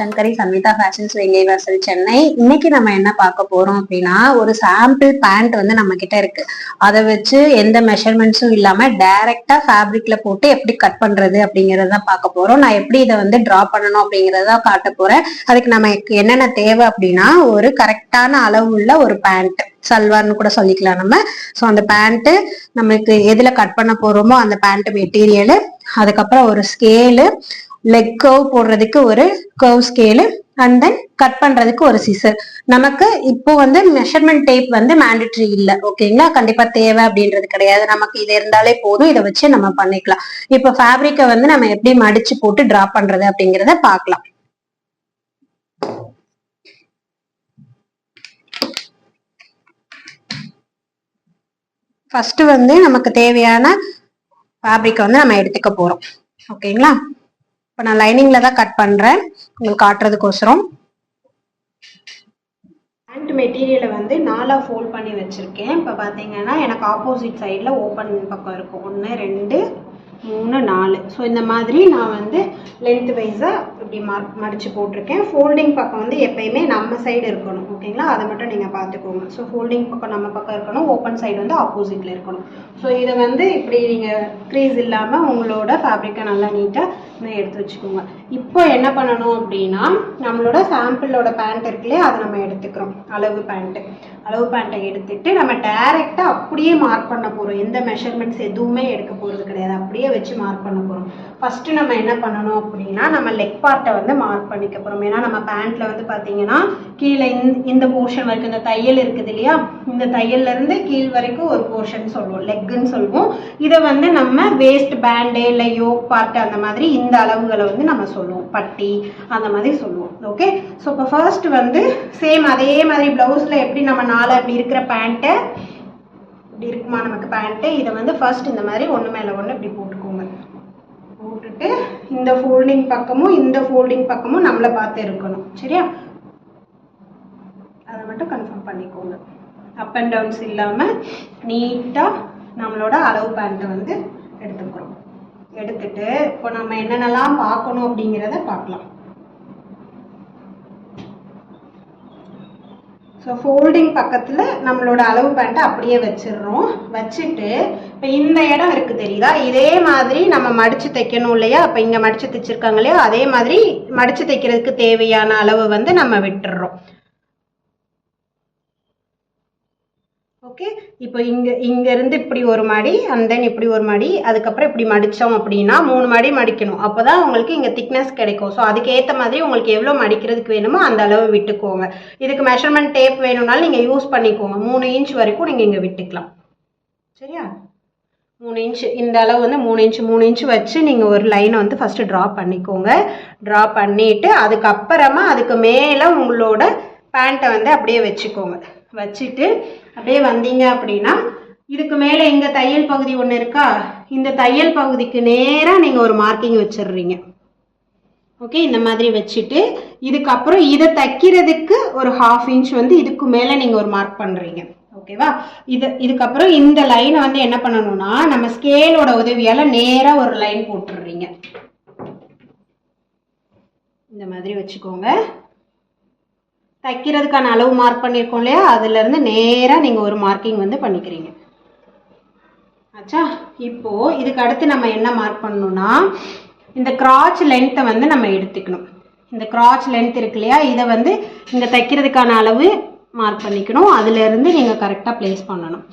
Sivasankari Samitha fashions வெங்கை வாசல் சென்னை இன்னைக்கு நம்ம என்ன பார்க்க போறோம் அப்படின்னா ஒரு சாம்பிள் பேண்ட் வந்து நம்ம கிட்ட இருக்கு. அதை வச்சு எந்த மெஷர்மெண்ட்ஸும் இல்லாம டைரக்டா ஃபேப்ரிக்ல போட்டு எப்படி கட் பண்றது அப்படிங்கறத பார்க்க போறோம். நான் எப்படி இதை வந்து டிரா பண்ணணும் அப்படிங்கறத காட்ட போறேன். அதுக்கு நமக்கு என்னென்ன தேவை அப்படின்னா ஒரு கரெக்டான அளவு உள்ள ஒரு பேண்ட் சல்வார்னு கூட சொல்லிக்கலாம் நம்ம. ஸோ அந்த பேண்ட்டு நம்மளுக்கு எதுல கட் பண்ண போறோமோ அந்த பேண்ட் மெட்டீரியலு அதுக்கப்புறம் ஒரு ஸ்கேலு லெக் கர்வ் போடுறதுக்கு ஒரு curve scale and then cut பண்றதுக்கு ஒரு சிசர் நமக்கு இப்போ வந்து மெஷர்மெண்ட் டேப் வந்து மேண்டட்ரி இல்ல. ஓகேங்களா கண்டிப்பா தேவை அப்படின்றது கிடையாது. நமக்கு இது இருந்தாலே போதும். இதை வச்சு நம்ம பண்ணிக்கலாம். இப்போ ஃபேப்ரிக்கை வந்து நம்ம எப்படி மடிச்சு போட்டு டிரா பண்றது அப்படிங்கறத பார்க்கலாம். ஃபர்ஸ்ட் வந்து நமக்கு தேவையான ஃபேப்ரிக்கை வந்து நம்ம எடுத்துக்க போறோம். ஓகேங்களா இப்போ நான் லைனிங்ல தான் கட் பண்றேன். உங்களுக்கு காட்டுறதுக்கோசரம். பேண்ட் மெட்டீரியலை வந்து நாலாக ஃபோல்ட் பண்ணி வச்சுருக்கேன். இப்போ பார்த்தீங்கன்னா எனக்கு ஆப்போசிட் சைடில் ஓப்பன் பக்கம் இருக்கும். ஒன்று ரெண்டு மூணு நாலு. ஸோ இந்த மாதிரி நான் வந்து லென்த் வைஸாக இப்படி மார்க் மடித்து போட்டிருக்கேன். ஃபோல்டிங் பக்கம் வந்து எப்பயுமே நம்ம சைடு இருக்கணும். ஓகேங்களா அதை மட்டும் நீங்கள் பார்த்துக்கோங்க. ஸோ ஃபோல்டிங் பக்கம் நம்ம பக்கம் இருக்கணும். ஓப்பன் சைடு வந்து ஆப்போசிட்டில் இருக்கணும். ஸோ இதை வந்து இப்படி நீங்கள் க்ரீஸ் இல்லாமல் உங்களோட ஃபேப்ரிக்கை நல்லா நீட்டாக எடுத்து வச்சுக்கோங்க. இப்போ என்ன பண்ணணும் அப்படின்னா நம்மளோட சாம்பிளோட பேண்ட் இருக்குல்லையே? அதை நம்ம எடுத்துக்கிறோம். அளவு பேண்ட்டு அளவு பேண்ட்டை எடுத்துட்டு நம்ம டைரெக்டாக அப்படியே மார்க் பண்ண போகிறோம் எந்த மெஷர்மெண்ட்ஸ் எதுவுமே எடுக்க போகிறது கிடையாது. அப்படியே வச்சு மார்க் பண்ண போகிறோம் ஃபஸ்ட்டு நம்ம என்ன பண்ணணும் அப்படின்னா நம்ம லெக் பார்ட்டை வந்து மார்க் பண்ணிக்க போகிறோம் ஏன்னா நம்ம பேண்ட்டில் வந்து பார்த்தீங்கன்னா கீழே இந்த இந்த போர்ஷன் வரைக்கும் இந்த தையல் இருக்குது இல்லையா? இந்த தையல்லேருந்து கீழ் வரைக்கும் ஒரு போர்ஷன் சொல்லுவோம். லெக்குன்னு சொல்லுவோம். இதை வந்து நம்ம வேஸ்ட் பேண்டு இல்லை யோக் பார்ட் அந்த மாதிரி இந்த அளவுகளை வந்து நம்ம சொல்லுவோம். பட்டி அந்த மாதிரி சொல்லுவோம். ஓகே ஸோ இப்போ ஃபர்ஸ்ட் வந்து சேம் அதே மாதிரி ப்ளவுஸில் எப்படி நம்ம நாலு அப்படி இருக்கிற பேண்ட்டை இப்படி இருக்குமா நமக்கு பேண்ட்டு இதை வந்து ஃபர்ஸ்ட் இந்த மாதிரி ஒன்று மேலே ஒன்று இப்படி போட்டு போட்டுட்டு இந்த ஃபோல்டிங் பக்கமும் இந்த ஃபோல்டிங் பக்கமும் நம்மளை பார்த்து இருக்கணும். சரியா? அதை மட்டும் கன்ஃபார்ம் பண்ணிக்கோங்க. அப் அண்ட் டவுன்ஸ் இல்லாமல் நீட்டாக நம்மளோட அளவு பேண்ட்டை வந்து எடுத்துக்கிறோம். எடுத்துட்டு இப்போ நம்ம என்னென்னலாம் பார்க்கணும் அப்படிங்கிறத பார்க்கலாம். ஸோ ஃபோல்டிங் பக்கத்தில் நம்மளோட அளவு பேண்ட்டை அப்படியே வச்சிடுறோம். வச்சுட்டு இப்போ இந்த இடம் இருக்குது தெரியுதா? இதே மாதிரி நம்ம மடித்து தைக்கணும் இல்லையா? அப்போ இங்கே மடித்து தைச்சிருக்காங்க இல்லையா? அதே மாதிரி மடித்து தைக்கிறதுக்கு தேவையான அளவு வந்து நம்ம விட்டுடுறோம். ஓகே இப்போ இங்கே இங்கேருந்து இப்படி ஒரு மடி அண்ட் தென் இப்படி ஒரு மடி அதுக்கப்புறம் இப்படி மடித்தோம் அப்படின்னா மூணு மடி மடிக்கணும். அப்போ தான் உங்களுக்கு இங்கே திக்னஸ் கிடைக்கும். ஸோ அதுக்கேற்ற மாதிரி உங்களுக்கு எவ்வளோ மடிக்கிறதுக்கு வேணுமோ அந்த அளவு விட்டுக்கோங்க. இதுக்கு மெஷர்மெண்ட் டேப் வேணும்னாலும் நீங்கள் யூஸ் பண்ணிக்கோங்க. மூணு இன்ச் வரைக்கும் நீங்கள் இங்கே விட்டுக்கலாம். சரியா? மூணு இன்ச்சு இந்த அளவு வந்து மூணு இன்ச்சு மூணு இன்ச்சு வச்சு நீங்கள் ஒரு லைனை வந்து ஃபஸ்ட்டு ட்ரா பண்ணிக்கோங்க. ட்ரா பண்ணிவிட்டு அதுக்கப்புறமா அதுக்கு மேலே உங்களோட பேண்ட்டை வந்து அப்படியே வச்சுக்கோங்க. வச்சுட்டு அப்படியே வந்தீங்க அப்படின்னா இதுக்கு மேலே இங்கே தையல் பகுதி ஒன்று இருக்கா? இந்த தையல் பகுதிக்கு நேராக நீங்கள் ஒரு மார்க்கிங் வச்சிடுறீங்க. ஓகே இந்த மாதிரி வச்சுட்டு இதுக்கப்புறம் இதை தைக்கிறதுக்கு ஒரு ஹாஃப் இன்ச் வந்து இதுக்கு மேலே நீங்கள் ஒரு மார்க் பண்ணுறீங்க ஓகேவா இது இதுக்கப்புறம் இந்த லைனை வந்து என்ன பண்ணணும்னா நம்ம ஸ்கேலோட உதவியால் நேராக ஒரு லைன் போட்டுடுறீங்க. இந்த மாதிரி வச்சுக்கோங்க. தைக்கிறதுக்கான அளவு மார்க் பண்ணியிருக்கோம் இல்லையா? அதுலேருந்து நேராக நீங்கள் ஒரு மார்க்கிங் வந்து பண்ணிக்கிறீங்க. ஆச்சா இப்போது இதுக்கு அடுத்து நம்ம என்ன மார்க் பண்ணணும்னா இந்த கிராச் லென்த்தை வந்து நம்ம எடுத்துக்கணும். இந்த கிராச் லென்த் இருக்கு இல்லையா? இதை வந்து இங்கே தைக்கிறதுக்கான அளவு மார்க் பண்ணிக்கணும். அதுலேருந்து நீங்கள் கரெக்டாக ப்ளேஸ் பண்ணணும்.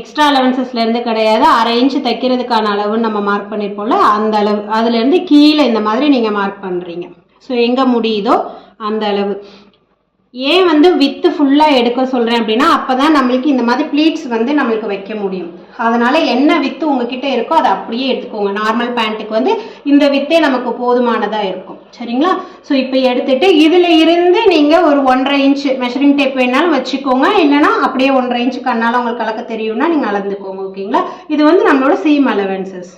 எக்ஸ்ட்ரா அலவன்சஸ்லேருந்து கிடையாது. அரை இன்ச்சு தைக்கிறதுக்கான அளவுன்னு நம்ம மார்க் பண்ணியிருப்போம்ல அந்த அளவு அதுலேருந்து கீழே இந்த மாதிரி நீங்கள் மார்க் பண்ணுறீங்க ஸோ எங்கே முடியுதோ அந்த அளவு. ஏன் வந்து வித்து ஃபுல்லாக எடுக்க சொல்கிறேன் அப்படின்னா அப்போ தான் நம்மளுக்கு இந்த மாதிரி ப்ளீட்ஸ் வந்து நம்மளுக்கு வைக்க முடியும். அதனால் என்ன வித்து உங்ககிட்ட இருக்கோ அதை அப்படியே எடுத்துக்கோங்க. நார்மல் பேண்ட்டுக்கு வந்து இந்த வித்தே நமக்கு போதுமானதாக இருக்கும். சரிங்களா? ஸோ இப்போ எடுத்துட்டு இதில் இருந்து நீங்கள் ஒரு ஒன்றரை இன்ச் மெஷரிங் டேப் வேணாலும் வச்சுக்கோங்க. இல்லைனா அப்படியே ஒன்றரை இன்ச்சு கண்ணால் உங்களுக்கு கலக்க தெரியும்னா நீங்கள் அளந்துக்கோங்க ஓகேங்களா இது வந்து நம்மளோட சீம் அலவன்சஸ்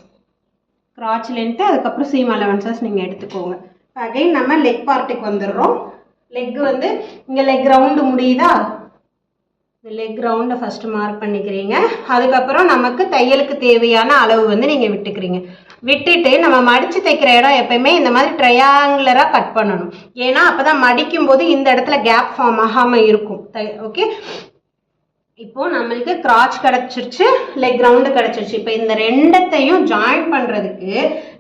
கிராச் லென்த்து அதுக்கப்புறம் சீம் அலவன்சஸ் நீங்கள் எடுத்துக்கோங்க. அகைன் நம்ம லெக் பார்ட்டுக்கு வந்துடுறோம். லெக் வந்து இங்கே லெக் ரவுண்டு முடியுதா? இந்த லெக் ரவுண்டை ஃபஸ்ட்டு மார்க் பண்ணிக்கிறீங்க. அதுக்கப்புறம் நமக்கு தையலுக்கு தேவையான அளவு வந்து நீங்கள் விட்டுக்கிறீங்க. விட்டுட்டு நம்ம மடிச்சு தைக்கிற இடம் எப்பயுமே இந்த மாதிரி ட்ரையாங்குலராக கட் பண்ணணும். ஏன்னா அப்போ தான் மடிக்கும் போது இந்த இடத்துல கேப் ஃபார்ம் ஆகாமல் இருக்கும். ஓகே இப்போ நம்மளுக்கு கிராச் கிடச்சிருச்சு லெக் கிரவுண்டு கிடச்சிருச்சு. இப்போ இந்த ரெண்டத்தையும் ஜாயின் பண்ணுறதுக்கு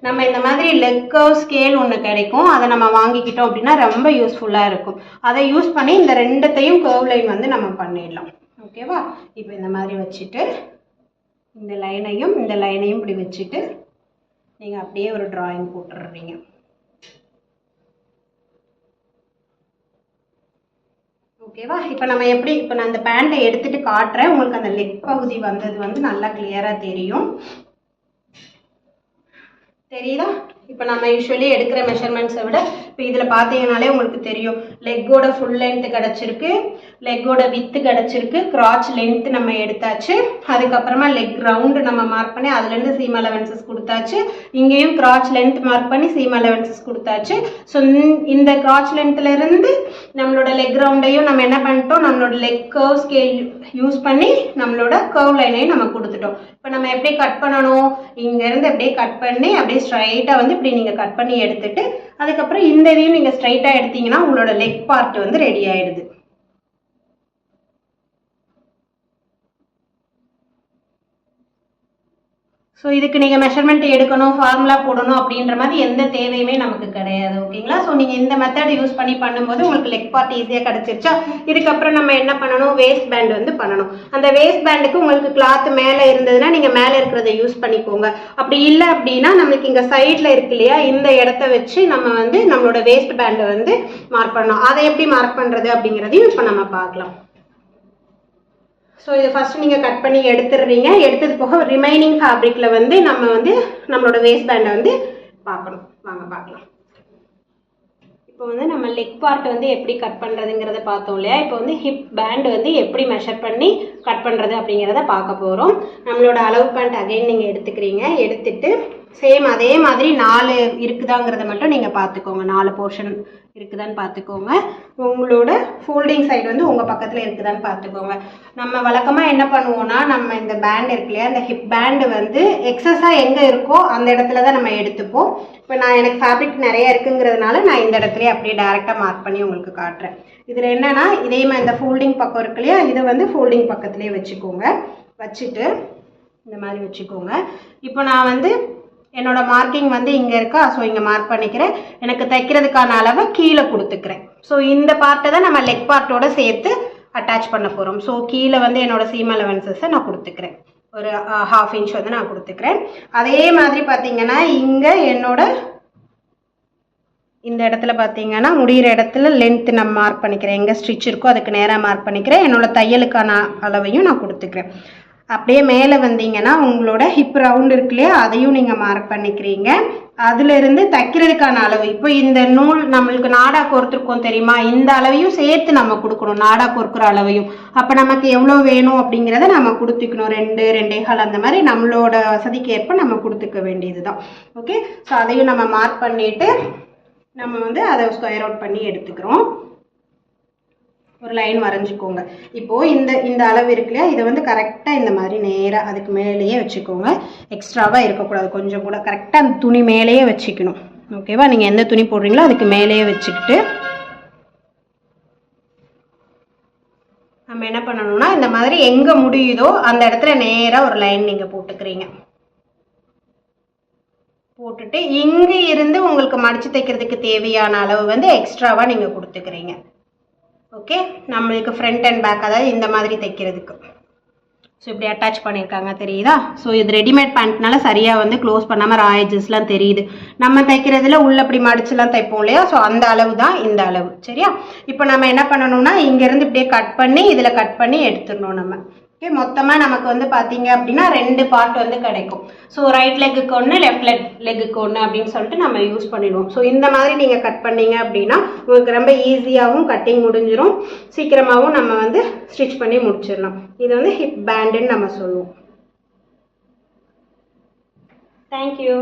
நம்ம இந்த மாதிரி லெக் ஸ்கேல் ஒன்று கிடைக்கும். அதை நம்ம வாங்கிக்கிட்டோம் அப்படின்னா ரொம்ப யூஸ்ஃபுல்லாக இருக்கும். அதை யூஸ் பண்ணி இந்த ரெண்டத்தையும் கர்வ் லைன் வந்து நம்ம பண்ணிடலாம். ஓகேவா இப்போ இந்த மாதிரி வச்சுட்டு இந்த லைனையும் இந்த லைனையும் இப்படி வச்சுட்டு நீங்கள் அப்படியே ஒரு டிராயிங் போட்டுடுறீங்க. ஓகேவா? இப்போ நம்ம எப்படி இப்போ நான் அந்த பேண்ட்டை எடுத்துட்டு காட்டுறேன். உங்களுக்கு அந்த லெக் பகுதி வந்தது வந்து நல்லா கிளியராக தெரியும். தெரியுதா? இப்போ நம்ம யூஸ்வலி எடுக்கிற மெஷர்மெண்ட்ஸை விட இப்போ இதில் பார்த்தீங்கனாலே உங்களுக்கு தெரியும். லெக்கோட ஃபுல் லென்த்து கிடச்சிருக்கு. லெக்கோட வித்து கிடச்சிருக்கு. கிராச் லென்த் நம்ம எடுத்தாச்சு. அதுக்கப்புறமா லெக் ரவுண்டு நம்ம மார்க் பண்ணி அதுலேருந்து சீம் அலவன்சஸ் கொடுத்தாச்சு. இங்கேயும் கிராச் லென்த் மார்க் பண்ணி சீம் அலவன்சஸ் கொடுத்தாச்சு. ஸோ இந்த கிராச் லென்த்லேருந்து நம்மளோட லெக் ரவுண்டையும் நம்ம என்ன பண்ணிட்டோம்? நம்மளோட லெக் கர்வ் ஸ்கேல் யூஸ் பண்ணி நம்மளோட கர்வ் லைனையும் நம்ம கொடுத்துட்டோம். இப்போ நம்ம எப்படி கட் பண்ணணும்? இங்கேருந்து அப்படியே கட் பண்ணி அப்படியே ஸ்ட்ரைட்டாக வந்து இப்படி நீங்கள் கட் பண்ணி எடுத்துட்டு அதுக்கப்புறம் இந்த இதையும் நீங்கள் ஸ்ட்ரைட்டாக எடுத்தீங்கன்னா உங்களோட லெக் பார்ட் வந்து ரெடி ஆயிடுது. ஸோ இதுக்கு நீங்கள் மெஷர்மெண்ட் எடுக்கணும் ஃபார்முலா போடணும் அப்படின்ற மாதிரி எந்த தேவையுமே நமக்கு கிடையாது ஓகேங்களா? ஸோ நீங்கள் இந்த மெத்தட் யூஸ் பண்ணி பண்ணும்போது உங்களுக்கு லெக் பார்ட் ஈஸியாக கிடச்சிருச்சா? இதுக்கப்புறம் நம்ம என்ன பண்ணணும்? வேஸ்ட் பேண்ட் வந்து பண்ணணும். அந்த வேஸ்ட் பேண்டுக்கு உங்களுக்கு கிளாத் மேலே இருந்ததுன்னா நீங்கள் மேலே இருக்கிறத யூஸ் பண்ணிக்கோங்க. அப்படி இல்லை அப்படின்னா நம்மளுக்கு இங்கே சைடில் இருக்கு இல்லையா? இந்த இடத்த வச்சு நம்ம வந்து நம்மளோட வேஸ்ட் பேண்டை வந்து மார்க் பண்ணணும். அதை எப்படி மார்க் பண்ணுறது அப்படிங்கிறதையும் இப்போ நம்ம பார்க்கலாம். ஸோ இதை ஃபஸ்ட்டு நீங்கள் கட் பண்ணி எடுத்துடுறீங்க. எடுத்தது போக ரிமைனிங் ஃபேப்ரிக்கில் வந்து நம்ம வந்து நம்மளோட வேஸ்ட் பேண்டை வந்து பார்க்கணும். வாங்க பார்க்கலாம். இப்போ வந்து நம்ம லெக் பார்ட் வந்து எப்படி கட் பண்ணுறதுங்கிறத பார்த்தோம் இல்லையா? இப்போ வந்து ஹிப் பேண்ட் வந்து எப்படி மெஷர் பண்ணி கட் பண்ணுறது அப்படிங்கிறத பார்க்க போகிறோம் நம்மளோட அளவு பேண்ட் அகைன் நீங்கள் எடுத்துக்கிறீங்க. எடுத்துட்டு சேம் அதே மாதிரி நாலு இருக்குதாங்கிறத மட்டும் நீங்கள் பார்த்துக்கோங்க. நாலு போர்ஷன் இருக்குதான்னு பார்த்துக்கோங்க. உங்களோட ஃபோல்டிங் சைடு வந்து உங்கள் பக்கத்தில் இருக்குதான்னு பார்த்துக்கோங்க. நம்ம வழக்கமாக என்ன பண்ணுவோம்னா நம்ம இந்த பேண்ட் இருக்கு இல்லையா அந்த ஹிப் பேண்டு வந்து எக்ஸஸாக எங்கே இருக்கோ அந்த இடத்துல தான் நம்ம எடுத்துப்போம். இப்போ நான் எனக்கு ஃபேப்ரிக் நிறைய இருக்குங்கிறதுனால நான் இந்த இடத்துலயே அப்படியே டேரெக்டாக மார்க் பண்ணி உங்களுக்கு காட்டுறேன். இதில் என்னென்னா இதே மாதிரி இந்த ஃபோல்டிங் பக்கம் இருக்கு இல்லையா இதை வந்து ஃபோல்டிங் பக்கத்துலேயே வச்சுக்கோங்க. வச்சுட்டு இந்த மாதிரி வச்சுக்கோங்க. இப்போ நான் வந்து என்னோட மார்க்கிங் வந்து இங்கே இருக்கா? ஸோ இங்கே மார்க் பண்ணிக்கிறேன். எனக்கு தைக்கிறதுக்கான அளவை கீழே கொடுத்துக்கிறேன். ஸோ இந்த பார்ட்டை தான் நம்ம லெக் பார்ட்டோட சேர்த்து அட்டாச் பண்ண போகிறோம் ஸோ கீழே வந்து என்னோட சீம் அலவன்சஸை நான் கொடுத்துக்கிறேன். ஒரு ஹாஃப் இன்ச் வந்து நான் கொடுத்துக்கிறேன். அதே மாதிரி பார்த்தீங்கன்னா இங்கே என்னோட இந்த இடத்துல பார்த்தீங்கன்னா முடிகிற இடத்துல லென்த் நான் மார்க் பண்ணிக்கிறேன். எங்கே ஸ்டிச் இருக்கோ அதுக்கு நேராக மார்க் பண்ணிக்கிறேன். என்னோட தையலுக்கான அளவையும் நான் கொடுத்துக்கிறேன். அப்படியே மேலே வந்தீங்கன்னா உங்களோட ஹிப் ரவுண்ட் இருக்கு இல்லையா அதையும் நீங்கள் மார்க் பண்ணிக்கிறீங்க. அதுலேருந்து தைக்கிறதுக்கான அளவு. இப்போ இந்த நூல் நம்மளுக்கு நாடா கோர்த்துருக்கோம் தெரியுமா? இந்த அளவையும் சேர்த்து நம்ம கொடுக்கணும். நாடா கோர்க்குற அளவையும். அப்போ நமக்கு எவ்வளோ வேணும் அப்படிங்கிறத நம்ம கொடுத்துக்கணும். ரெண்டு ரெண்டே கால் அந்த மாதிரி நம்மளோட வசதிக்கு ஏற்ப நம்ம கொடுத்துக்க வேண்டியது தான் ஓகே ஸோ அதையும் நம்ம மார்க் பண்ணிவிட்டு நம்ம வந்து அதை ஸ்கொயர் அவுட் பண்ணி எடுத்துக்கிறோம். ஒரு லைன் வரைஞ்சிக்கோங்க. இப்போது இந்த இந்த அளவு இருக்கு இல்லையா? இதை வந்து கரெக்டாக இந்த மாதிரி நேராக அதுக்கு மேலேயே வச்சுக்கோங்க. எக்ஸ்ட்ராவாக இருக்கக்கூடாது. கொஞ்சம் கூட கரெக்டாக அந்த துணி மேலேயே வச்சுக்கணும். ஓகேவா நீங்கள் எந்த துணி போடுறீங்களோ அதுக்கு மேலேயே வச்சுக்கிட்டு நம்ம என்ன பண்ணணும்னா இந்த மாதிரி எங்கே முடியுதோ அந்த இடத்துல நேராக ஒரு லைன் நீங்கள் போட்டுக்கிறீங்க. போட்டுட்டு இங்கே இருந்து உங்களுக்கு மடிச்சு தைக்கிறதுக்கு தேவையான அளவு வந்து எக்ஸ்ட்ராவாக நீங்கள் கொடுத்துக்கிறீங்க. ஓகே நம்மளுக்கு ஃப்ரண்ட் அண்ட் பேக் அதாவது இந்த மாதிரி தைக்கிறதுக்கு. ஸோ இப்படி அட்டாச் பண்ணியிருக்காங்க தெரியுதா? ஸோ இது ரெடிமேட் பேண்ட்னால சரியாக வந்து க்ளோஸ் பண்ணாமல் ராயஜஸ்லாம் தெரியுது. நம்ம தைக்கிறதுல உள்ள அப்படி மடிச்சுலாம் தைப்போம் இல்லையா? ஸோ அந்த அளவு தான் இந்த அளவு. சரியா? இப்போ நம்ம என்ன பண்ணணும்னா இங்கேருந்து இப்படியே கட் பண்ணி இதில் கட் பண்ணி எடுத்துடணும் நம்ம. ஓகே மொத்தமாக நமக்கு வந்து பார்த்தீங்க அப்படின்னா ரெண்டு பார்ட் வந்து கிடைக்கும். ஸோ ரைட் லெக்குக்கு ஒன்று லெஃப்ட் லெக் லெக்குக்கு ஒன்று அப்படின்னு சொல்லிட்டு நம்ம யூஸ் பண்ணிடுவோம். ஸோ இந்த மாதிரி நீங்கள் கட் பண்ணீங்க அப்படின்னா உங்களுக்கு ரொம்ப ஈஸியாகவும் கட்டிங் முடிஞ்சிடும் சீக்கிரமாகவும் நம்ம வந்து ஸ்டிச் பண்ணி முடிச்சிடலாம். இது வந்து ஹிப் பேண்டுன்னு நம்ம சொல்லுவோம். தேங்க்யூ